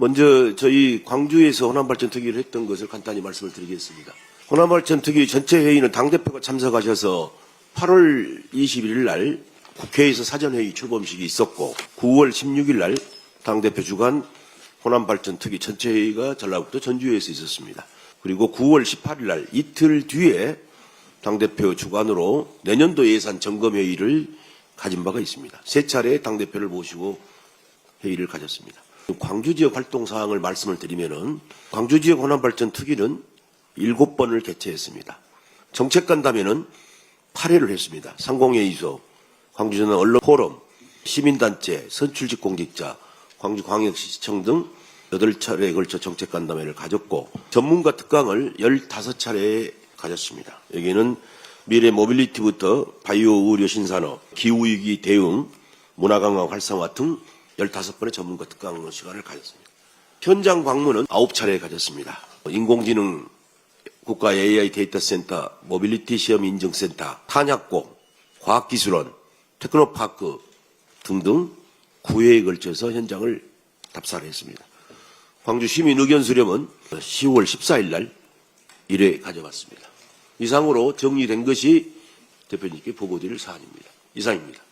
먼저 저희 광주에서 호남발전특위를 했던 것을 간단히 말씀을 드리겠습니다. 호남발전특위 전체 회의는 당대표가 참석하셔서 8월 21일 날 국회에서 사전회의 출범식이 있었고 9월 16일 날 당대표 주관 호남발전특위 전체 회의가 전라북도 전주에서 있었습니다. 그리고 9월 18일 날 이틀 뒤에 당대표 주관으로 내년도 예산 점검회의를 가진 바가 있습니다. 세 차례 당대표를 모시고 회의를 가졌습니다. 광주 지역 활동 사항을 말씀을 드리면은 광주 지역 호남 발전 특위는 일곱 번을 개최했습니다. 정책 간담회는 8회를 했습니다. 상공회의소, 광주전원 언론 포럼, 시민단체, 선출직 공직자, 광주광역시청 등 8차례에 걸쳐 정책 간담회를 가졌고 전문가 특강을 15차례에 가졌습니다. 여기는 미래 모빌리티부터 바이오 의료 신산업, 기후위기 대응, 문화 강화 활성화 등 15번의 전문가 특강 시간을 가졌습니다. 현장 방문은 9차례 가졌습니다. 인공지능 국가 AI 데이터 센터, 모빌리티 시험 인증센터, 탄약고, 과학기술원, 테크노파크 등등 9회에 걸쳐서 현장을 답사를 했습니다. 광주 시민 의견 수렴은 10월 14일 날 1회 가져봤습니다. 이상으로 정리된 것이 대표님께 보고드릴 사안입니다. 이상입니다.